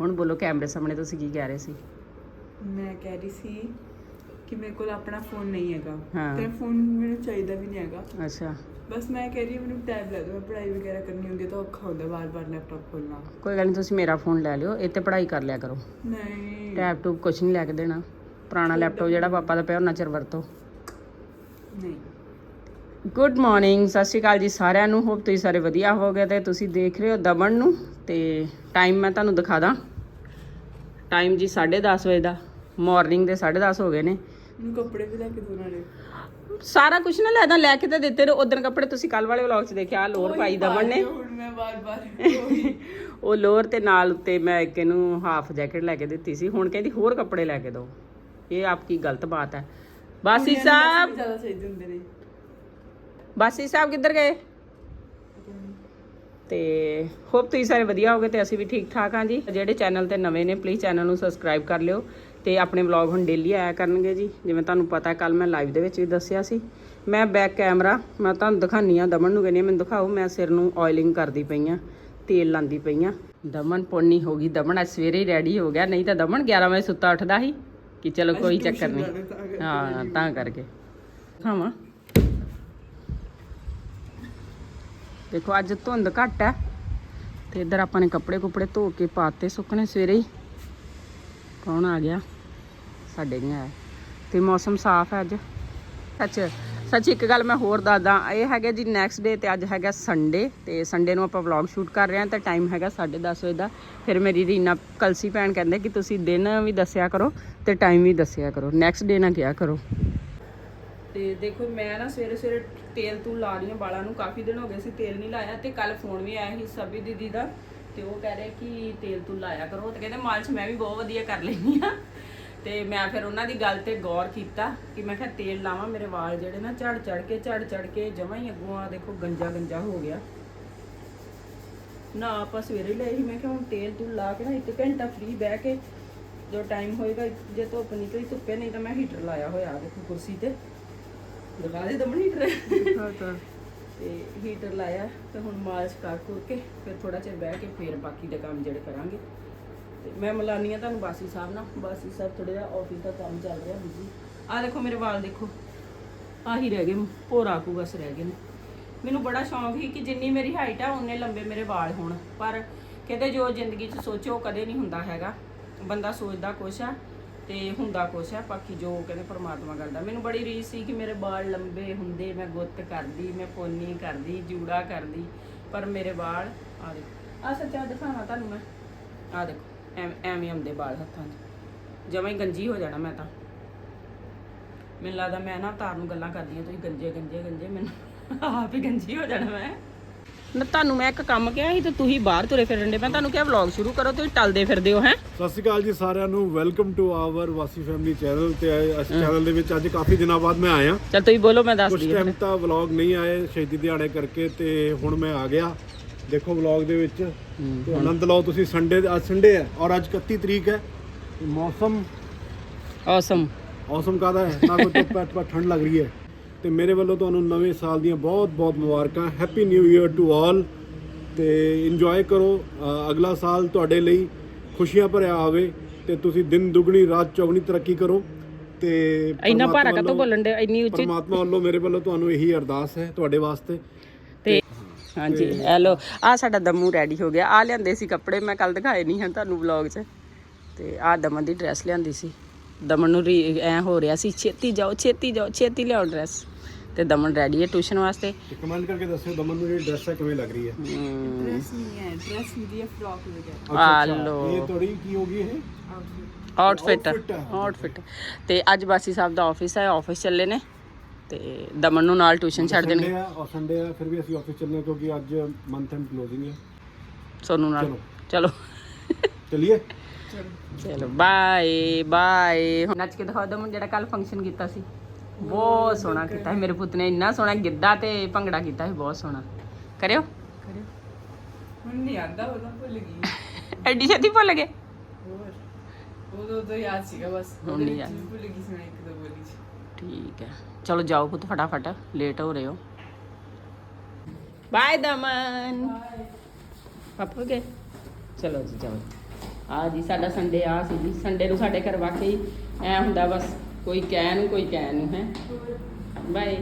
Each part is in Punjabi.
ਹੁਣ ਬੋਲੋ ਕੈਮਰੇ ਸਾਹਮਣੇ ਤੁਸੀਂ ਕੀ ਕਹਿ ਰਹੇ ਸੀ? ਮੈਂ ਕਹਿ ਰਹੀ ਸੀ ਕਿ ਮੇਰੇ ਕੋਲ ਆਪਣਾ ਫੋਨ ਨਹੀਂ ਹੈਗਾ। ਹਾਂ। ਤੇ ਫੋਨ ਮੈਨੂੰ ਚਾਹੀਦਾ ਵੀ ਨਹੀਂ ਹੈਗਾ। ਅੱਛਾ। ਬਸ ਮੈਂ ਕਹਿ ਰਹੀ ਹਾਂ ਮੈਨੂੰ ਟੈਬ ਲੈ ਦਿਓ ਮੈਂ ਪੜ੍ਹਾਈ ਵਗੈਰਾ ਕਰਨੀ ਹੁੰਦੀ ਹੈ ਤਾਂ ਔਖਾ ਹੁੰਦਾ ਵਾਰ-ਵਾਰ ਲੈਪਟਾਪ ਖੋਲਣਾ। ਕੋਈ ਗੱਲ ਨਹੀਂ ਤੁਸੀਂ ਮੇਰਾ ਫੋਨ ਲੈ ਲਿਓ ਇਹ ਤੇ ਪੜ੍ਹਾਈ ਕਰ ਲਿਆ ਕਰੋ। ਨਹੀਂ। ਟੈਬ ਟੂਬ ਕੁਛ ਨਹੀਂ ਲੈ ਕੇ ਦੇਣਾ। ਪੁਰਾਣਾ ਲੈਪਟਾਪ ਜਿਹੜਾ ਪਾਪਾ ਦਾ ਪਿਆ ਉਹਨਾਂ ਚਿਰ ਵਰਤੋ। ਨਹੀਂ। ਗੁੱਡ ਮਾਰਨਿੰਗ ਸਤਿ ਸ਼੍ਰੀ ਅਕਾਲ ਜੀ ਸਾਰਿਆਂ ਨੂੰ। ਹੋਪ ਤੁਸੀਂ ਸਾਰੇ ਵਧੀਆ ਹੋਗੇ ਤੇ ਤੁਸੀਂ ਦੇਖ ਰਹੇ ਹੋ ਦਮਨ ਨੂੰ। ਤੇ ਟਾਈਮ ਮੈਂ ਤੁਹਾਨੂੰ ਦਿਖਾ ਦਾਂ। ਟਾਈਮ ਜੀ 10:30 ਵਜੇ ਦਾ। ਮਾਰਨਿੰਗ ਦੇ 10:30 ਹੋ ਗਏ ਨੇ। ਕੱਪੜੇ ਵੀ ਲੈ ਕੇ ਦੋ ਨਾਲੇ। ਸਾਰਾ ਕੁਝ ਨਾ ਲੈਦਾ ਲੈ ਕੇ ਤਾਂ ਦਿੱਤੇ ਨੇ ਉਦੋਂ ਕੱਪੜੇ ਤੁਸੀਂ ਕੱਲ ਵਾਲੇ ਵਲੌਗ 'ਚ ਦੇਖਿਆ ਆਹ ਲੋਅਰ ਪਾਈ ਦਮਨ ਨੇ ਹੁਣ ਮੈਂ ਵਾਰ-ਵਾਰ ਉਹ। ਲੋਅਰ ਤੇ ਨਾਲ ਉੱਤੇ ਮੈਂ ਇੱਕ ਇਹਨੂੰ ਹਾਫ ਜੈਕਟ ਲੈ ਕੇ ਦਿੱਤੀ ਸੀ। ਹੁਣ ਕਹਿੰਦੀ ਹੋਰ ਕੱਪੜੇ ਲੈ ਕੇ ਦਿਓ ਇਹ ਆਪਕੀ ਗਲਤ ਬਾਤ ਹੈ। ਬਾਸੀ ਸਾਹਿਬ ਜ਼ਿਆਦਾ ਚਾਹੀਦੇ ਹੁੰਦੇ ਨੇ। ਬਾਸੀ ਸਾਹਿਬ ਕਿੱਧਰ ਗਏ? ਤੇ ਹੋਪ ਤੁਸੀਂ ਸਾਰੇ ਵਧੀਆ ਹੋਗੇ ਤੇ ਅਸੀਂ ਵੀ ਠੀਕ ਠਾਕ ਹਾਂ ਜੀ। ਜਿਹੜੇ ਚੈਨਲ ਤੇ ਨਵੇਂ ਨੇ ਪਲੀਜ਼ ਚੈਨਲ ਨੂੰ ਸਬਸਕ੍ਰਾਈਬ ਕਰ ਲਿਓ ਤੇ ਆਪਣੇ ਵਲੌਗ ਹੁਣ ਡੇਲੀ ਆਇਆ ਕਰਨਗੇ ਜੀ। ਜਿਵੇਂ ਤੁਹਾਨੂੰ ਪਤਾ ਕੱਲ ਮੈਂ ਲਾਈਵ ਦੇ ਵਿੱਚ ਵੀ ਦੱਸਿਆ ਸੀ। ਮੈਂ ਬੈਕ ਕੈਮਰਾ ਮੈਂ ਤੁਹਾਨੂੰ ਦਿਖਾਨੀ ਆ ਦਮਨ ਨੂੰ ਕਹਿੰਦੀ ਹਾਂ, ਮੈਨੂੰ ਦਿਖਾਓ ਮੈਂ ਸਿਰ ਨੂੰ ਆਇਲਿੰਗ ਕਰਦੀ ਪਈ ਆ ਤੇਲ ਲਾਂਦੀ ਪਈ ਆ ਦਮਨ ਪੋਣੀ ਹੋ ਗਈ। ਦਮਨ ਅੱਜ ਸਵੇਰੇ ਹੀ ਰੈਡੀ ਹੋ ਗਿਆ। ਨਹੀਂ ਤਾਂ ਦਮਨ 11 ਵਜੇ ਸੁੱਤਾ ਉੱਠਦਾ ਸੀ ਕਿ ਚਲੋ ਕੋਈ ਚੱਕਰ ਨਹੀਂ। ਹਾਂ ਤਾਂ ਕਰਕੇ। ਖਾਵਾਂ ਦੇਖੋ ਅੱਜ ਧੁੰਦ ਘੱਟ ਹੈ ਤੇ ਇੱਧਰ ਆਪਾਂ ਨੇ ਕੱਪੜੇ ਕੁਪੜੇ ਧੋ ਕੇ ਪਾਤੇ ਸੁੱਕਣੇ ਸਵੇਰੇ ਹੀ। ਕੌਣ ਆ ਗਿਆ? ਸਾਡੇ ਨਹੀਂ ਆਇਆ। ਤੇ ਮੌਸਮ ਸਾਫ਼ ਹੈ ਅੱਜ। ਅੱਛਾ ਸੱਚ ਇੱਕ ਗੱਲ ਮੈਂ ਹੋਰ ਦੱਸਦਾ। ਇਹ ਹੈਗਾ ਜੀ ਨੈਕਸਟ ਡੇ ਤੇ ਅੱਜ ਹੈਗਾ ਸੰਡੇ ਤੇ ਸੰਡੇ ਨੂੰ ਆਪਾਂ ਵਲੌਗ ਸ਼ੂਟ ਕਰ ਰਹੇ ਹਾਂ ਤੇ ਟਾਈਮ ਹੈਗਾ 10:30 ਵਜੇ ਦਾ। ਫਿਰ ਮੇਰੀ ਰੀਨਾ ਕਲਸੀ ਭੈਣ ਕਹਿੰਦੇ ਕਿ ਤੁਸੀਂ ਦਿਨ ਵੀ ਦੱਸਿਆ ਕਰੋ ਤੇ ਟਾਈਮ ਵੀ ਦੱਸਿਆ ਕਰੋ। ਨੈਕਸਟ ਡੇ ਨਾ ਕਿਹਾ ਕਰੋ। ਤੇ ਦੇਖੋ ਮੈਂ ਨਾ ਸਵੇਰੇ ਸਵੇਰੇ ਤੇਲ ਤੂੰ ਲਾ ਰਹੀ ਹਾਂ ਵਾਲਾਂ ਨੂੰ, ਕਾਫੀ ਦਿਨ ਹੋ ਗਏ ਸੀ ਤੇਲ ਨਹੀਂ ਲਾਇਆ ਤੇ ਕੱਲ ਫੋਨ ਵੀ ਆਇਆ ਸੀ ਸਭੀ ਦੀਦੀ ਦਾ ਤੇ ਉਹ ਕਹਿ ਰਹੇ ਕਿ ਤੇਲ ਤੂੰ ਲਾਇਆ ਕਰੋ ਤੇ ਕਹਿੰਦੇ ਮਾਲਿਸ਼ ਮੈਂ ਵੀ ਬਹੁਤ ਵਧੀਆ ਕਰ ਲੈਂਦੀ ਆ ਤੇ ਮੈਂ ਫਿਰ ਉਹਨਾਂ ਦੀ ਗੱਲ ਤੇ ਗੌਰ ਕੀਤਾ ਕਿ ਮੈਂ ਕਿਹਾ ਤੇਲ ਲਾਵਾਂ, ਮੇਰੇ ਵਾਲ ਜਿਹੜੇ ਨਾ ਝੜ ਝੜ ਕੇ, ਝੜ ਝੜ ਕੇ ਜਮਾਂ ਹੀ ਅੱਗੋਂ ਆ ਦੇਖੋ ਗੰਜਾ ਗੰਜਾ ਹੋ ਗਿਆ। ਨਾ ਆਪਾਂ ਸਵੇਰੇ ਲਏ ਸੀ, ਮੈਂ ਕਿਹਾ ਹੁਣ ਤੇਲ ਤੂੰ ਲਾ ਕੇ ਨਾ ਇੱਕ ਘੰਟਾ ਫ੍ਰੀ ਬਹਿ ਕੇ ਜੋ ਟਾਈਮ ਹੋਏਗਾ, ਜੇ ਧੁੱਪ ਨਿਕਲੀ, ਧੁੱਪੇ ਨਹੀਂ ਤਾਂ ਮੈਂ ਹੀਟਰ ਲਾਇਆ ਹੋਇਆ ਦੇਖੋ ਕੁਰਸੀ ਤੇ। ਦਿਖਾ ਦੇ ਦਮਨ ਹੀਟਰ ਤੇ। ਹੀਟਰ ਲਾਇਆ ਤੇ ਹੁਣ ਮਾਲਿਸ਼ ਕਰ ਕੁਰ ਕੇ ਫਿਰ ਥੋੜਾ ਚਿਰ ਬਹਿ ਕੇ ਫਿਰ ਬਾਕੀ ਦੇ ਕੰਮ ਜਿਹੜੇ ਕਰਾਂਗੇ। ਤੇ ਮੈਂ ਮਿਲਾਨੀ ਆ ਤੁਹਾਨੂੰ ਬਾਸੀ ਸਾਹਿਬ ਨਾਲ। ਬਾਸੀ ਸਾਹਿਬ ਥੋੜਾ ਜਿਹਾ ਆਫਿਸ ਦਾ ਕੰਮ ਚੱਲ ਰਿਹਾ ਬਿਜ਼ੀ ਆ ਦੇਖੋ ਮੇਰੇ ਵਾਲ ਦੇਖੋ। ਆਹੀ ਰਹਿ ਗਏ ਭੋਰਾ ਕੂ ਬਸ ਰਹਿ ਗਏ ਨੇ। ਮੈਨੂੰ ਬੜਾ ਸ਼ੌਂਕ ਸੀ ਕਿ ਜਿੰਨੀ ਮੇਰੀ ਹਾਈਟ ਆ ਉਨੇ ਲੰਬੇ ਮੇਰੇ ਵਾਲ ਹੋਣ। ਪਰ ਕਹਿੰਦੇ ਜੋ ਜ਼ਿੰਦਗੀ 'ਚ ਸੋਚੋ ਕਦੇ ਨਹੀਂ ਹੁੰਦਾ ਹੈਗਾ। ਬੰਦਾ ਸੋਚਦਾ ਕੁਛ ਆ ਤੇ ਹੁੰਦਾ ਕੁਛ ਆ ਬਾਕੀ ਜੋ ਕਹਿੰਦੇ ਪਰਮਾਤਮਾ ਕਰਦਾ। ਮੈਨੂੰ ਬੜੀ ਰੀਸ ਸੀ ਕਿ ਮੇਰੇ ਵਾਲ ਲੰਬੇ ਹੁੰਦੇ ਮੈਂ ਗੁੱਤ ਕਰਦੀ ਮੈਂ ਪੋਨੀ ਕਰਦੀ ਜੂੜਾ ਕਰਦੀ ਪਰ ਮੇਰੇ ਵਾਲ ਆ ਦੇਖੋ। ਆ ਸੱਚਾ ਦਿਖਾਵਾਂ ਤੁਹਾਨੂੰ ਮੈਂ। ਆ ਦੇਖੋ ਐਵੇਂ ਐਵੇਂ ਆਉਂਦੇ ਵਾਲ ਹੱਥਾਂ 'ਚ। ਜਮਾਂ ਹੀ ਗੰਜੀ ਹੋ ਜਾਣਾ ਮੈਂ ਤਾਂ। ਮੈਨੂੰ ਲੱਗਦਾ ਮੈਂ ਨਾ ਤਾਰ ਨੂੰ ਗੱਲਾਂ ਕਰਦੀ ਹਾਂ ਤੁਸੀਂ ਗੰਜੇ ਗੰਜੇ ਗੰਜੇ ਮੈਨੂੰ ਆਪ ਹੀ ਗੰਜੀ ਹੋ ਜਾਣਾ ਮੈਂ। ਨਾ ਤੁਹਾਨੂੰ ਮੈਂ ਇੱਕ ਕੰਮ ਕਿਹਾ ਸੀ ਤੇ ਤੁਸੀਂ ਬਾਹਰ ਤੁਰੇ ਫਿਰਨ ਦੇ। ਮੈਂ ਤੁਹਾਨੂੰ ਕਿਹਾ ਵਲੌਗ ਸ਼ੁਰੂ ਕਰੋ ਤੁਸੀਂ ਟਲਦੇ ਫਿਰਦੇ ਹੋ ਹੈ? ਸਤਿ ਸ਼੍ਰੀ ਅਕਾਲ ਜੀ ਸਾਰਿਆਂ ਨੂੰ। ਵੈਲਕਮ ਟੂ ਆਵਰ ਵਾਸੀ ਫੈਮਿਲੀ ਚੈਨਲ ਤੇ ਇਸ ਚੈਨਲ ਦੇ ਵਿੱਚ ਅੱਜ ਕਾਫੀ ਦਿਨਾਂ ਬਾਅਦ ਮੈਂ ਆਇਆ। ਚਲ ਤੁਸੀਂ ਬੋਲੋ ਮੈਂ ਕੁਝ ਦੱਸਦੀ ਟਾਈਮ ਤਾਂ ਵਲੌਗ ਨਹੀਂ ਆਏ ਸ਼ਹੀਦੀ ਦਿਹਾੜੇ ਕਰਕੇ ਤੇ ਹੁਣ ਮੈਂ ਆ ਗਿਆ। ਦੇਖੋ ਵਲੌਗ ਦੇ ਵਿੱਚ। ਤੇ ਆਨੰਦ ਲਓ ਤੁਸੀਂ ਸੰਡੇ ਅੱਜ ਸੰਡੇ ਹੈ ਔਰ ਅੱਜ 31 ਤਰੀਕ ਹੈ। ਮੌਸਮ ਔਸਮ ਮੌਸਮ ਕਾਦਾ ਹੈ? ਨਾ ਕੋਈ ਧੁੱਪ ਹੈ ਪਰ ਠੰਡ ਲੱਗ ਰਹੀ ਹੈ। ਤੇ ਮੇਰੇ ਵੱਲੋਂ ਤੁਹਾਨੂੰ ਨਵੇਂ ਸਾਲ ਦੀਆਂ ਬਹੁਤ ਬਹੁਤ ਮੁਬਾਰਕਾਂ happy new year to all ਤੇ ਇੰਜੋਏ ਕਰੋ ਅਗਲਾ ਸਾਲ ਤੁਹਾਡੇ ਲਈ ਖੁਸ਼ੀਆਂ ਭਰਿਆ ਆਵੇ ਤੇ ਤੁਸੀਂ ਦਿਨ ਦੁਗਣੀ ਰਾਤ ਚੌਗਣੀ ਤਰੱਕੀ ਕਰੋ ਤੇ ਇੰਨਾ ਭਾਰਾ ਕਾ ਵੱਲੋਂ- ਬੋਲਣ ਦੇ ਇੰਨੀ ਉੱਚੀ ਪਰਮਾਤਮਾ ਵੱਲੋਂ ਮੇਰੇ ਵੱਲੋਂ ਤੁਹਾਨੂੰ ਇਹੀ ਅਰਦਾਸ ਹੈ ਤੁਹਾਡੇ ਵਾਸਤੇ। ਤੇ ਹਾਂਜੀ ਹੈਲੋ ਆ ਸਾਡਾ ਦਮੂ ਰੈਡੀ ਹੋ ਗਿਆ। ਆ ਲਿਆਂਦੇ ਸੀ ਕੱਪੜੇ ਮੈਂ ਕੱਲ ਦਿਖਾਏ ਨਹੀਂ ਹਨ ਤੁਹਾਨੂੰ ਵਲੌਗ 'ਚ। ਤੇ ਆ ਦਮਨ ਦੀ ਡਰੈਸ ਲਿਆਂਦੀ ਸੀ। ਦਮਨ ਨੂੰ ਐਂ ਹੋ ਰਿਹਾ ਸੀ ਛੇਤੀ ਜਾਓ ਛੇਤੀ ਜਾਓ ਛੇਤੀ ਲਿਆਓ ਡਰੈਸ ਤੇ ਦਮਨ ਰੈਡੀ ਹੈ ਟਿਊਸ਼ਨ ਵਾਸਤੇ। ਕਮੈਂਟ ਕਰਕੇ ਦੱਸਿਓ ਦਮਨ ਨੂੰ ਜਿਹੜੀ ਡਰੈਸ ਹੈ ਕਿਵੇਂ ਲੱਗ ਰਹੀ ਹੈ? ਹਮ, ਡਰੈਸ ਨਹੀਂ ਹੈ ਡਰੈਸ ਹੁੰਦੀ ਹੈ ਫਰॉक ਵਗੈਰਾ। ਆ ਅੱਛਾ, ਲਓ। ਇਹ ਤੁਹਾਡੀ ਕੀ ਹੋਗੀ ਇਹ? ਆਊਟਫਿਟ outfit ਹੈ। ਆਊਟਫਿਟ ਤੇ ਅੱਜ ਬਾਸੀ ਸਾਹਿਬ ਦਾ ਆਫਿਸ ਹੈ ਆਫਿਸ ਚੱਲੇ ਨੇ। ਤੇ ਦਮਨ ਨੂੰ ਨਾਲ ਟਿਊਸ਼ਨ ਛੱਡ ਸੰਡੇ ਦੇਣਗੇ ਆ ਔਰ ਸੰਡੇ ਆ ਫਿਰ ਵੀ ਅਸੀਂ ਆਫਿਸ ਚੱਲਨੇ ਕਿਉਂਕਿ ਅੱਜ ਮੰਥ ਐਂਡ ਕਲੋਜ਼ਿੰਗ ਹੈ। ਸੋਨੂੰ ਨਾਲ। ਚਲੋ। ਚਲਿਏ? ਚਲੋ ਬਾਏ ਬਾਏ ਹੁਣ ਨੱਚ ਕੇ ਦਿਖਾਓ ਦਮਨ ਜਿਹੜਾ ਕੱਲ ਫੰਕਸ਼ਨ ਕੀਤਾ ਸੀ। ਬਹੁਤ ਸੋਹਣਾ ਕੀਤਾ ਸੀ। ਮੇਰੇ ਪੁੱਤ ਨੇ ਇੰਨਾ ਸੋਹਣਾ ਗਿੱਧਾ ਤੇ ਭੰਗੜਾ ਕੀਤਾ ਸੀ ਬਹੁਤ ਸੋਹਣਾ। ਕਰਿਓ। ਕਰਿਓ। ਹੁਣ ਨਹੀਂ ਆਂਦਾ ਭੁੱਲ ਗਈ ਐਡੀ ਛੇਤੀ ਭੁੱਲ ਗਏ? ਹੋਰ ਉਦੋਂ ਤੋਂ ਯਾਦ ਸੀਗਾ ਬਸ। ਹੁਣ ਉਹਦੇ ਨਹੀਂ ਵਿੱਚ ਯਾਦ। ਵੀ ਭੁੱਲ ਗਈ ਸੀ ਮੈਂ ਇੱਕ ਦੋ ਬੋਲੀ ਸੀ ਠੀਕ ਹੈ। ਚਲੋ ਜਾਓ ਪੁੱਤ ਫਟਾਫਟ। ਲੇਟ ਹੋ ਰਹੇ ਹੋ। ਬਾਏ ਦਮਨ। ਪਾਪਾ ਗਏ? ਚਲੋ ਜੀ ਜਾਓ ਆ ਜੀ ਸਾਡਾ ਸੰਡੇ ਆ ਸੀ ਜੀ। ਸੰਡੇ ਨੂੰ ਸਾਡੇ ਘਰ ਵਾਕਈ ਐ ਹੁੰਦਾ ਬਸ। ਕੋਈ ਕਹਿ ਨੂੰ ਕੋਈ ਕਹਿ ਨੂੰ ਹੈ। ਬਾਏ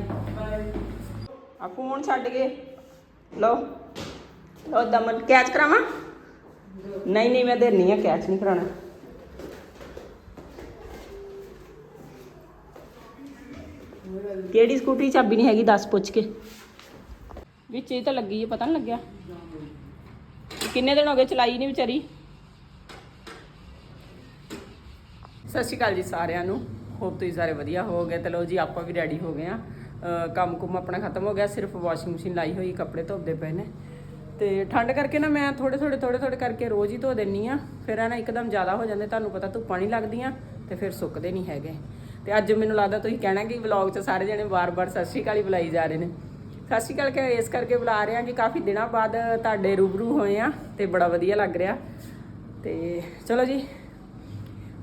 ਆ ਫੋਨ ਛੱਡ ਗਏ ਲਓ ਲਓ ਦਮਨ ਕੈਚ ਕਰਾਵਾਂ? ਨਹੀਂ ਨਹੀਂ ਮੈਂ ਦੇਣੀ ਆ ਕੈਚ ਨਹੀਂ ਕਰਾਉਣਾ। ਕਿਹੜੀ ਸਕੂਟਰੀ ਚਾਬੀ ਨਹੀਂ ਹੈਗੀ ਦੱਸ ਪੁੱਛ ਕੇ। ਵਿੱਚ ਇਹ ਤਾਂ ਲੱਗੀ ਹੈ ਪਤਾ ਨਹੀਂ ਲੱਗਿਆ। ਕਿੰਨੇ ਦਿਨ ਹੋ ਗਏ ਚਲਾਈ ਨਹੀਂ ਵਿਚਾਰੀ? ਸਤਿ ਸ਼੍ਰੀ ਅਕਾਲ ਜੀ ਸਾਰਿਆਂ ਨੂੰ। ਹੋਪ ਤੁਸੀਂ ਸਾਰੇ ਵਧੀਆ ਹੋਵੋਗੇ ਤੇ ਲੋ ਜੀ, ਆਪਾਂ ਵੀ ਰੈਡੀ ਹੋ ਗਏ ਆ ਕੰਮ ਕੁਮ ਆਪਣਾ ਖਤਮ ਹੋ ਗਿਆ। ਸਿਰਫ ਵਾਸ਼ਿੰਗ ਮਸ਼ੀਨ ਲਾਈ ਹੋਈ, ਕੱਪੜੇ ਧੋਦੇ ਪਏ ਨੇ। ਤੇ ਠੰਡ ਕਰਕੇ ਨਾ ਮੈਂ ਥੋੜੇ ਥੋੜੇ ਥੋੜੇ ਥੋੜੇ ਕਰਕੇ ਰੋਜ਼ ਹੀ ਧੋ ਦਿੰਨੀ ਆ ਫਿਰ ਇਹ ਨਾ ਇੱਕਦਮ ਜ਼ਿਆਦਾ ਹੋ ਜਾਂਦੇ, ਤੁਹਾਨੂੰ ਪਤਾ ਧੁੱਪਾਂ ਨਹੀਂ ਲੱਗਦੀਆਂ ਤੇ ਫਿਰ ਸੁੱਕਦੇ ਨਹੀਂ ਹੈਗੇ। ਤੇ ਅੱਜ ਮੈਨੂੰ ਲੱਗਦਾ ਤੁਸੀਂ ਕਹਿਣਾ ਕਿ ਵਲੌਗ 'ਚ ਸਾਰੇ ਜਣੇ ਵਾਰ-ਵਾਰ ਸਤਿ ਸ਼੍ਰੀ ਅਕਾਲ ਹੀ ਬੁਲਾਈ ਜਾ ਰਹੇ ਨੇ। ਸਤਿ ਸ਼੍ਰੀ ਅਕਾਲ ਕਿ ਇਸ ਕਰਕੇ ਬੁਲਾ ਰਹੇ ਆ ਕਿ ਕਾਫੀ ਦਿਨਾਂ ਬਾਅਦ ਤੁਹਾਡੇ ਰੂਬਰੂ ਹੋਏ ਆ ਤੇ ਬੜਾ ਵਧੀਆ ਲੱਗ ਰਿਹਾ। ਤੇ ਚਲੋ ਜੀ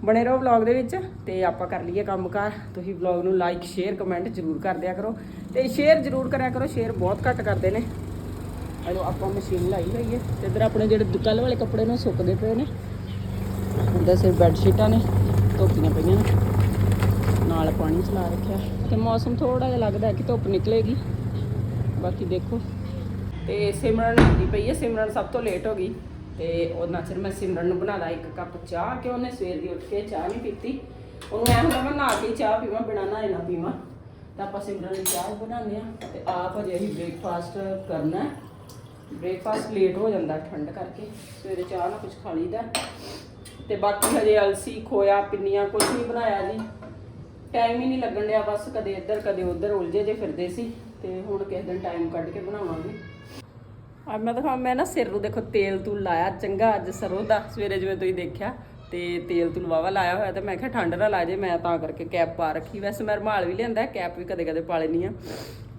ਬਣੇ ਰਹੋ ਵਲੌਗ ਦੇ ਵਿੱਚ ਤੇ ਆਪਾਂ ਕਰ ਲਈਏ ਕੰਮਕਾਰ ਤੁਸੀਂ ਵਲੌਗ ਨੂੰ ਲਾਈਕ ਸ਼ੇਅਰ ਕਮੈਂਟ ਜ਼ਰੂਰ ਕਰ ਦਿਆ ਕਰੋ। ਤੇ ਸ਼ੇਅਰ ਜ਼ਰੂਰ ਕਰਿਆ ਕਰੋ ਸ਼ੇਅਰ ਬਹੁਤ ਘੱਟ ਕਰਦੇ ਨੇ। ਅਜੋ ਆਪਾਂ ਮਸ਼ੀਨ ਲਾਈ ਹੋਈ ਹੈ। ਤੇ ਇਧਰ ਆਪਣੇ ਜਿਹੜੇ ਕੱਲ ਵਾਲੇ ਕੱਪੜੇ ਨੇ ਸੁੱਕਦੇ ਪਏ ਨੇ। ਉਹਦੇ ਸਿਰ ਬੈੱਡ ਸ਼ੀਟਾਂ ਨੇ, ਧੋਤੀਆਂ ਪਈਆਂ ਨੇ। ਨਾਲ ਪਾਣੀ ਚਲਾ ਰੱਖਿਆ। ਤੇ ਮੌਸਮ ਥੋੜਾ ਜਿਹਾ ਲੱਗਦਾ ਕਿ ਧੁੱਪ ਨਿਕਲੇਗੀ। ਬਾਕੀ ਦੇਖੋ। ਤੇ ਸਿਮਰਨ ਆਉਂਦੀ ਪਈ ਹੈ। ਸਿਮਰਨ ਸਭ ਤੋਂ ਲੇਟ ਹੋ ਗਈ। ਤੇ ਉਹਨਾਂ ਚਿਰ ਮੈਂ ਸਿਮਰਨ ਨੂੰ ਬਣਾਦਾ ਇੱਕ ਕੱਪ ਚਾਹ ਕਿ ਉਹਨੇ ਸਵੇਰ ਦੀ ਉੱਠ ਕੇ ਚਾਹ ਨਹੀਂ ਪੀਤੀ। ਉਹਨੂੰ ਐਂ ਹੁੰਦਾ ਮੈਂ ਨਹਾ ਕੇ ਚਾਹ ਪੀਵਾਂ, ਬਿਨਾਂ ਨਹਾਏ ਨਾ ਪੀਵਾਂ। ਤਾਂ ਆਪਾਂ ਸਿਮਰਨ ਨੂੰ ਚਾਹ ਬਣਾਉਂਦੇ ਆ ਤੇ ਆਪ ਅਜੇ ਹੀ ਬ੍ਰੇਕਫਾਸਟ ਕਰਨਾ ਹੈ। ਬ੍ਰੇਕਫਾਸਟ ਲੇਟ ਹੋ ਜਾਂਦਾ ਠੰਡ ਕਰਕੇ, ਸਵੇਰੇ ਚਾਹ ਨਾਲ ਕੁਝ ਖਾ ਲਈਦਾ। ਤੇ ਬਾਕੀ ਹਜੇ ਅਲਸੀ, ਖੋਇਆ, ਪਿੰਨੀਆਂ ਕੁਝ ਨਹੀਂ ਬਣਾਇਆ ਜੀ। ਟਾਈਮ ਹੀ ਨਹੀਂ ਲੱਗਣ ਡਿਆ ਬਸ, ਕਦੇ ਇੱਧਰ, ਕਦੇ ਉੱਧਰ ਉਲਝੇ ਜੇ ਫਿਰਦੇ ਸੀ। ਤੇ ਹੁਣ ਕਿਸੇ ਦਿਨ ਟਾਈਮ ਕੱਢ ਕੇ ਬਣਾਵਾਂਗੇ। ਅੱਜ ਮੈਂ ਦਿਖਾਵਾਂ ਮੈਂ ਨਾ ਸਿਰ ਨੂੰ ਦੇਖੋ ਤੇਲ ਤੂਲ ਲਾਇਆ, ਚੰਗਾ ਅੱਜ ਸਰੋਂ ਦਾ। ਸਵੇਰੇ ਜਿਵੇਂ ਤੁਸੀਂ ਦੇਖਿਆ, ਤੇ ਤੇਲ ਤੂਲ ਵਾਵਾ ਲਾਇਆ ਹੋਇਆ ਤੇ ਮੈਂ ਕਿਹਾ ਠੰਡ ਨਾ ਲਾ ਜੇ, ਮੈਂ ਤਾਂ ਕਰਕੇ ਕੈਪ ਪਾ ਰੱਖੀ। ਵੈਸੇ ਮੈਂ ਰੁਮਾਲ ਵੀ ਲਿਆਂਦਾ, ਕੈਪ ਵੀ ਕਦੇ ਕਦੇ ਪਾ ਲੈਣੀ ਆ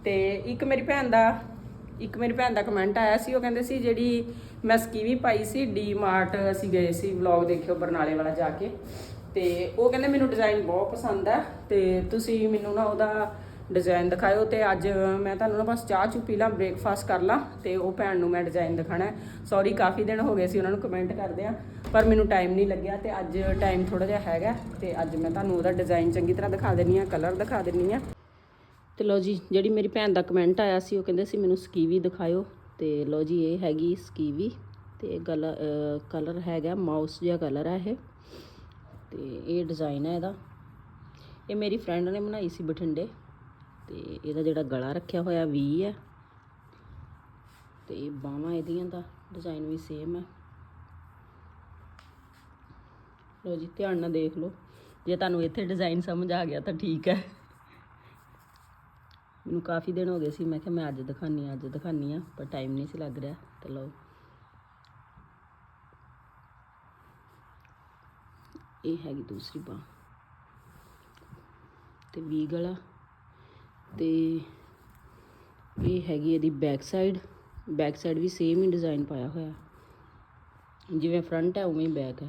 ਤੇ ਇੱਕ ਮੇਰੀ ਭੈਣ ਦਾ ਇੱਕ ਮੇਰੀ ਭੈਣ ਦਾ ਕਮੈਂਟ ਆਇਆ ਸੀ, ਉਹ ਕਹਿੰਦੇ ਸੀ ਜਿਹੜੀ ਮੈਂ ਸਕੀਵੀ ਪਾਈ ਸੀ, ਡੀ ਮਾਰਟ, ਅਸੀਂ ਗਏ ਸੀ ਵਲੌਗ ਦੇਖਿਓ ਬਰਨਾਲੇ ਵਾਲਾ ਜਾ ਕੇ। ਤੇ ਉਹ ਕਹਿੰਦੇ ਮੈਨੂੰ ਡਿਜ਼ਾਈਨ ਬਹੁਤ ਪਸੰਦ ਆ, ਤੇ ਤੁਸੀਂ ਮੈਨੂੰ ਨਾ ਉਹਦਾ ਡਿਜ਼ਾਈਨ ਦਿਖਾਇਓ ਤੇ ਅੱਜ ਮੈਂ ਤੁਹਾਨੂੰ ਨਾ ਬਸ ਚਾਹ ਚੁ ਪੀ ਲਾਂ ਬ੍ਰੇਕਫਾਸਟ ਕਰ ਲਾਂ ਤੇ ਉਹ ਭੈਣ ਨੂੰ ਮੈਂ ਡਿਜ਼ਾਈਨ ਦਿਖਾਣਾ ਸੌਰੀ ਕਾਫੀ ਦਿਨ ਹੋ ਗਏ ਸੀ ਉਹਨਾਂ ਨੂੰ ਕਮੈਂਟ ਕਰਦੇ ਆ, ਪਰ ਮੈਨੂੰ ਟਾਈਮ ਨਹੀਂ ਲੱਗਿਆ ਤੇ ਅੱਜ ਟਾਈਮ ਥੋੜਾ ਜਿਹਾ ਹੈਗਾ ਤੇ ਅੱਜ ਮੈਂ ਤੁਹਾਨੂੰ ਉਹਦਾ ਡਿਜ਼ਾਈਨ ਚੰਗੀ ਤਰ੍ਹਾਂ ਦਿਖਾ ਦਿੰਨੀ ਆ ਕਲਰ ਦਿਖਾ ਦਿੰਨੀ ਆ ਤੇ ਲਓ ਜੀ, ਜਿਹੜੀ ਮੇਰੀ ਭੈਣ ਦਾ ਕਮੈਂਟ ਆਇਆ ਸੀ, ਉਹ ਕਹਿੰਦੇ ਸੀ ਮੈਨੂੰ ਸਕੀਵੀ ਦਿਖਾਇਓ ਤੇ ਲਓ ਜੀ, ਇਹ ਹੈਗੀ ਸਕੀਵੀ ਤੇ ਗਲ ਕਲਰ ਹੈਗਾ ਮਾਊਸ ਜਿਹਾ ਕਲਰ ਹੈ ਇਹ ਤੇ ਇਹ ਡਿਜ਼ਾਈਨ ਹੈ ਇਹਦਾ। ਇਹ ਮੇਰੀ ਫਰੈਂਡ ਨੇ ਬਣਾਈ ਸੀ ਬਠਿੰਡੇ। ਤੇ ਇਹਦਾ ਜਿਹੜਾ ਗਲਾ ਰੱਖਿਆ ਹੋਇਆ ਵੀ ਹੈ। ਤੇ ਬਾਹਾਂ ਇਹਦੀਆਂ ਦਾ ਡਿਜ਼ਾਈਨ ਵੀ ਸੇਮ ਹੈ। ਲੋ ਜੀ, ਧਿਆਨ ਨਾਲ ਦੇਖ ਲਓ। ਜੇ ਤੁਹਾਨੂੰ ਇੱਥੇ ਡਿਜ਼ਾਈਨ ਸਮਝ ਆ ਗਿਆ ਤਾਂ ਠੀਕ ਹੈ। ਮੈਨੂੰ ਕਾਫੀ ਦਿਨ ਹੋ ਗਏ ਸੀ, ਮੈਂ ਕਿਹਾ ਮੈਂ ਅੱਜ ਦਿਖਾਨੀ ਆ, ਅੱਜ ਦਿਖਾਨੀ ਆ, ਪਰ ਟਾਈਮ ਨਹੀਂ ਸੀ ਲੱਗ ਰਿਹਾ। ਤੇ ਲਓ। ਇਹ ਹੈਗੀ ਦੂਸਰੀ ਬਾਹ। ਤੇ ਵੀ ਗਲਾ। ਤੇ ਇਹ ਹੈਗੀ ਇਹਦੀ ਬੈਕ ਸਾਈਡ ਬੈਕ ਸਾਈਡ ਵੀ ਸੇਮ ਹੀ ਡਿਜ਼ਾਈਨ ਪਾਇਆ ਹੋਇਆ। ਜਿਵੇਂ ਫਰੰਟ ਹੈ, ਉਵੇਂ ਹੀ ਬੈਕ ਹੈ।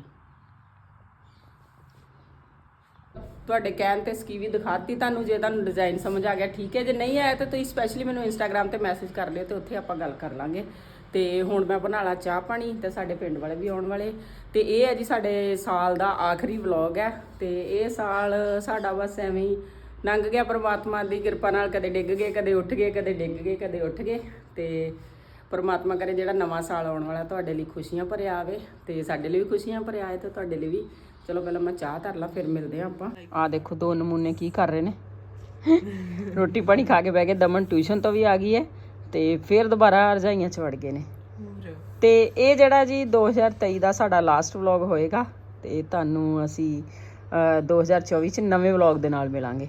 ਤੁਹਾਡੇ ਕਹਿਣ ਤੇ ਸਕੀਵੀ ਦਿਖਾਤੀ ਤੁਹਾਨੂੰ, ਜੇ ਤੁਹਾਨੂੰ ਡਿਜ਼ਾਈਨ ਸਮਝ ਆ ਗਿਆ, ਠੀਕ ਹੈ। ਜੇ ਨਹੀਂ ਆਇਆ ਤਾਂ ਤੁਸੀਂ ਸਪੈਸ਼ਲੀ ਮੈਨੂੰ ਇੰਸਟਾਗ੍ਰam ਤੇ ਮੈਸੇਜ ਕਰ ਲਿਓ ਤੇ ਉੱਥੇ ਆਪਾਂ ਗੱਲ ਕਰ ਲਾਂਗੇ। ਤੇ ਹੁਣ ਮੈਂ ਬਣਾ ਚਾਹ ਪਾਣੀ ਤੇ ਸਾਡੇ ਪਿੰਡ ਵਾਲੇ ਵੀ ਆਉਣ ਵਾਲੇ। ਤੇ ਇਹ ਹੈ ਜੀ ਸਾਡੇ ਸਾਲ ਦਾ ਆਖਰੀ ਵਲੌਗ ਹੈ। ਤੇ ਇਹ ਸਾਲ ਸਾਡਾ ਬਸ ਐਵੇਂ ਹੀ ਲੰਘ ਗਿਆ ਪ੍ਰਮਾਤਮਾ ਦੀ ਕਿਰਪਾ ਨਾਲ ਕਦੇ ਡਿੱਗ ਗਏ ਕਦੇ ਉੱਠ ਗਏ ਕਦੇ ਡਿੱਗ ਗਏ ਕਦੇ ਉੱਠ ਗਏ ਤੇ ਪਰਮਾਤਮਾ ਕਰੇ ਜਿਹੜਾ ਨਵਾਂ ਸਾਲ ਆਉਣ ਵਾਲਾ ਤੁਹਾਡੇ ਲਈ ਖੁਸ਼ੀਆਂ ਭਰਿਆ ਆਵੇ ਤੇ ਸਾਡੇ ਲਈ ਵੀ ਖੁਸ਼ੀਆਂ ਭਰਿਆ ਆਏ ਤੇ ਤੁਹਾਡੇ ਲਈ ਵੀ। ਚਲੋ ਪਹਿਲਾਂ ਮੈਂ ਚਾਹ ਧਰ ਲਾਂ ਫਿਰ ਮਿਲਦੇ ਹਾਂ ਆਪਾਂ। ਆ ਦੇਖੋ ਦੋ ਨਮੂਨੇ ਕੀ ਕਰ ਰਹੇ ਨੇ। ਰੋਟੀ ਪਾਣੀ ਖਾ ਕੇ ਬਹਿ ਗਏ ਦਮਨ ਟਿਊਸ਼ਨ ਤੋਂ ਵੀ ਆ ਗਈ ਹੈ ਤੇ ਫਿਰ ਦੁਬਾਰਾ ਰਜਾਈਆਂ ਚ ਵੜ ਗਏ ਨੇ। ਤੇ ਇਹ ਜਿਹੜਾ ਜੀ 2023 ਦਾ ਸਾਡਾ ਲਾਸਟ ਵਲੌਗ ਹੋਏਗਾ ਤੇ ਤੁਹਾਨੂੰ ਅਸੀਂ ਅਹ, 2024 ਚ ਨਵੇਂ ਵਲੌਗ ਦੇ ਨਾਲ ਮਿਲਾਂਗੇ।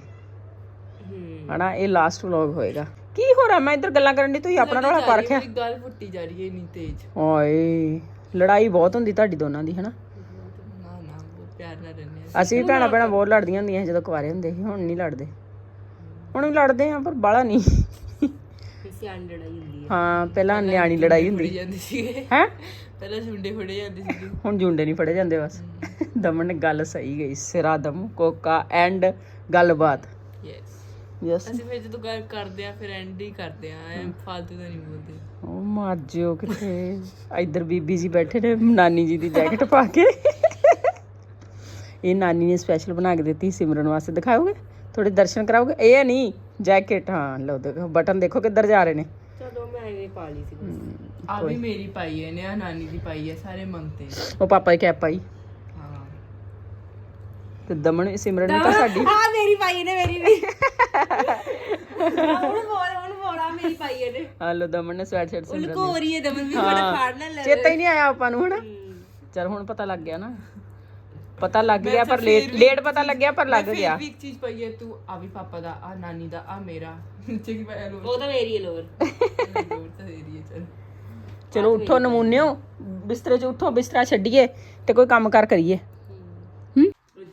ਹਨਾ ਇਹ ਲਾਸਟ ਵਲੌਗ ਹੋਏਗਾ। ਕੀ ਹੋ ਰਿਹਾ? ਮੈਂ ਇੱਧਰ ਗੱਲਾਂ ਕਰਨ ਦੀ ਤੁਸੀਂ ਆਪਣਾ ਰੌਲਾ ਪਾ ਰੱਖਿਆ। ਮੇਰੀ ਗੱਲ ਫੁੱਟੀ ਜਾ ਰਹੀ ਹੈ ਇੰਨੀ ਤੇਜ਼। ਓਏ ਲੜਾਈ ਬਹੁਤ ਹੁੰਦੀ ਤੁਹਾਡੀ ਦੋਨਾਂ ਦੀ ਹਨਾ? ਨਾ ਨਾ ਬਹੁਤ ਪਿਆਰ ਨਾਲ ਰਹਿੰਦੇ ਆ। ਅਸੀਂ ਵੀ ਭੈਣਾਂ ਭੈਣਾਂ ਬਹੁਤ ਲੜਦੀਆਂ ਹੁੰਦੀਆਂ ਸੀ ਜਦੋਂ ਕੁਆਰੇ ਹੁੰਦੇ ਸੀ ਹੁਣ ਨਹੀਂ ਲੜਦੇ। ਹੁਣ ਵੀ ਲੜਦੇ ਆ ਪਰ ਬਾਲਾ ਨਹੀਂ ਫਿਰ ਸਿਆਣ ਲੜਾਈ ਹੁੰਦੀ ਹਾਂ ਪਹਿਲਾਂ ਨਿਆਣੀ ਲੜਾਈ ਹੁੰਦੀ। ਜਾਂਦੀ ਸੀਗੇ। ਹੈ? ਪਹਿਲਾਂ ਸੁੰਡੇ ਫੜੇ ਜਾਂਦੇ ਸੀਗੇ। ਹੁਣ ਜੁੰਡੇ ਨਹੀਂ ਫੜੇ ਜਾਂਦੇ ਬਸ। ਦਮਨ ਨੇ ਗੱਲ ਸਹੀ ਗਈ ਸਿਰਾ ਦਮ ਕੋਕਾ ਐਂਡ ਗੱਲਬਾਤ। ਯੈਸ ਯਸ ਅਸੀਂ ਫਿਰ ਜਦੋਂ ਗੱਲ ਕਰਦੇ ਆ ਫਿਰ ਐਂਡ ਹੀ ਕਰਦੇ ਆ ਐ ਫਾਲਤੂ ਤਾਂ ਨਹੀਂ ਬੋਲਦੇ। ਉਹ ਮਰ ਜਿਓ ਕਿਥੇ? ਇੱਧਰ ਬੀਬੀ ਜੀ ਬੈਠੇ ਨੇ ਨਾਨੀ ਜੀ ਦੀ ਜੈਕਟ ਪਾ ਕੇ। ਇਹ ਨਾਨੀ ਨੇ ਸਪੈਸ਼ਲ ਬਣਾ ਕੇ ਦਿੱਤੀ ਸਿਮਰਨ ਵਾਸਤੇ। ਦਿਖਾਓਗੇ? ਥੋੜੇ ਦਰਸ਼ਨ ਕਰਾਓਗੇ? ਇਹ ਨਹੀਂ ਜੈਕਟ ਹਾਂ ਲਓ ਦੇਖੋ ਬਟਨ ਦੇਖੋ ਕਿੱਧਰ ਜਾ ਰਹੇ ਨੇ। ਚਲੋ ਮੈਂ ਇਹ ਪਾ ਲਈ ਸੀ ਆ ਵੀ ਮੇਰੀ ਪਾਈ ਹੈ ਨੇ ਆ ਨਾਨੀ ਦੀ ਪਾਈ ਹੈ ਸਾਰੇ ਮੰਗਤੇ ਉਹ ਪਾਪਾ ਦੀ ਕੈਪ ਪਾਈ। ਹਾਂ ਤੇ ਦਮਨ ਸਿਮਰਨ ਨੇ ਤਾਂ ਸਾਡੀ ਆ ਮੇਰੀ ਪਾਈ ਨੇ ਮੇਰੀ ਵੀ। ਹੁਣ ਬੋਲ ਹੁਣ ਬੋਲਾ ਮੇਰੀ ਪਾਈ ਹੈ ਨੇ ਹਾਂ ਲੋ ਦਮਨ ਨੇ ਸਵੈਟ ਸ਼ਰਟ ਸਿਮਰਨ ਲੁਕੋ ਰਹੀ ਹੈ ਦਮਨ ਵੀ ਬੜਾ ਫਾੜ ਨਾ ਲੈ। ਚੇਤਾ ਹੀ ਨਹੀਂ ਆਇਆ ਆਪਾਂ ਨੂੰ ਹਨਾ ਚਲ ਹੁਣ ਪਤਾ ਲੱਗ ਗਿਆ ਨਾ। ਪਤਾ ਲੱਗ ਗਿਆ ਪਰ ਲੇਟ ਲੇਟ ਪਤਾ ਲੱਗਿਆ ਪਰ ਲੱਗ ਗਿਆ। ਵੀ ਇੱਕ ਚੀਜ਼ ਪਈ ਹੈ ਤੂੰ ਆ ਵੀ ਪਾਪਾ ਦਾ ਆ ਨਾਨੀ ਦਾ ਆ ਮੇਰਾ। ਨੀਚੇ ਕੀ ਪਾਇਆ ਲੋ ਉਹ ਤਾਂ ਮੇਰੀ ਹੈ ਲੋਰ। ਲੋੜ ਤਾਂ ਰਹੀ ਹੈ ਚਲ। ਚਲੋ ਉੱਠੋ ਨਮੂਨਿਓ ਬਿਸਤਰੇ 'ਚ ਉੱਠੋ ਬਿਸਤਰਾ ਛੱਡੀਏ ਤੇ ਕੋਈ ਕੰਮ ਕਾਰ ਕਰੀਏ। ਹੂੰ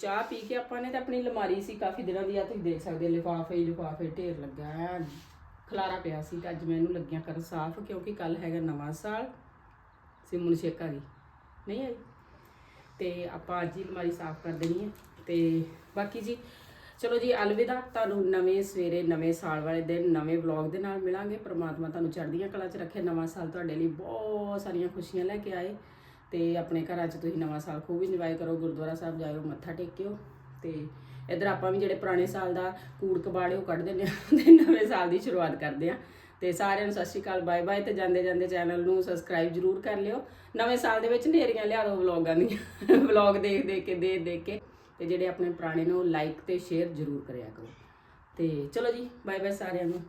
ਚਾਹ ਪੀ ਕੇ ਆਪਾਂ ਨੇ ਤਾਂ ਆਪਣੀ ਲਮਾਰੀ ਸੀ ਕਾਫੀ ਦਿਨਾਂ ਦੀ, ਆ ਤੁਸੀਂ ਦੇਖ ਸਕਦੇ ਲਿਫਾਫੇ ਹੀ ਲਿਫਾਫੇ, ਢੇਰ ਲੱਗਾ ਹੈ। ਖਲਾਰਾ ਪਿਆ ਸੀ ਤੇ ਅੱਜ ਮੈਂ ਇਹਨੂੰ ਲੱਗਿਆ ਕਰ ਸਾਫ਼, ਕਿਉਂਕਿ ਕੱਲ ਹੈਗਾ ਨਵਾਂ ਸਾਲ ਸਿਮਨ ਸ਼ੇਕਾ ਦੀ ਨਹੀਂ ਆਈ? ਤੇ ਆਪਾਂ ਅੱਜ ਹੀ ਲਮਾਰੀ ਸਾਫ਼ ਕਰ ਦੇਣੀ ਹੈ। ਤੇ ਬਾਕੀ ਜੀ, ਚਲੋ ਜੀ, ਅਲਵਿਦਾ, ਤੁਹਾਨੂੰ ਨਵੇਂ ਸਵੇਰੇ, ਨਵੇਂ ਸਾਲ ਵਾਲੇ ਦਿਨ, ਨਵੇਂ ਵਲੌਗ ਦੇ ਨਾਲ ਮਿਲਾਂਗੇ। ਪ੍ਰਮਾਤਮਾ ਤੁਹਾਨੂੰ ਚੜ੍ਹਦੀਆਂ ਕਲਾ 'ਚ ਰੱਖੇ। ਨਵਾਂ ਸਾਲ ਤੁਹਾਡੇ ਲਈ ਬਹੁਤ ਸਾਰੀਆਂ ਖੁਸ਼ੀਆਂ ਲੈ ਕੇ ਆਏ। ਤੇ ਆਪਣੇ ਘਰਾਂ 'ਚ ਤੁਸੀਂ ਨਵਾਂ ਸਾਲ ਖੂਬ ਇੰਜੋਏ ਕਰੋ, ਗੁਰਦੁਆਰਾ ਸਾਹਿਬ ਜਾਇਓ, ਮੱਥਾ ਟੇਕਿਓ ਤੇ ਇਧਰ ਆਪਾਂ ਵੀ ਜਿਹੜੇ ਪੁਰਾਣੇ ਸਾਲ ਦਾ ਕੂੜ ਕਬਾੜੇ ਉਹ ਕੱਢ ਦਿੰਦੇ ਆ ਤੇ ਨਵੇਂ ਸਾਲ ਦੀ ਸ਼ੁਰੂਆਤ ਕਰਦੇ ਆ ਤੇ ਸਾਰਿਆਂ ਨੂੰ ਸਤਿ ਸ਼੍ਰੀ ਅਕਾਲ ਬਾਏ ਬਾਏ ਤੇ ਜਾਂਦੇ ਜਾਂਦੇ ਚੈਨਲ ਨੂੰ ਸਬਸਕ੍ਰਾਈਬ ਜਰੂਰ ਕਰ ਲਿਓ। ਨਵੇਂ ਸਾਲ ਦੇ ਵਿੱਚ ਨੇਰੀਆਂ ਲਿਆ ਦਿਓ ਵਲੌਗਾਂ ਦੀਆਂ ਵਲੌਗ ਦੇਖ ਦੇਖ ਕੇ, ਦੇਖ ਦੇਖ ਕੇ ਤੇ ਜਿਹੜੇ ਆਪਣੇ ਪੁਰਾਣੇ ਨੂੰ ਲਾਈਕ ਤੇ ਸ਼ੇਅਰ ਜਰੂਰ ਕਰਿਆ ਕਰੋ। ਤੇ ਚਲੋ ਜੀ ਬਾਏ ਬਾਏ ਸਾਰਿਆਂ ਨੂੰ।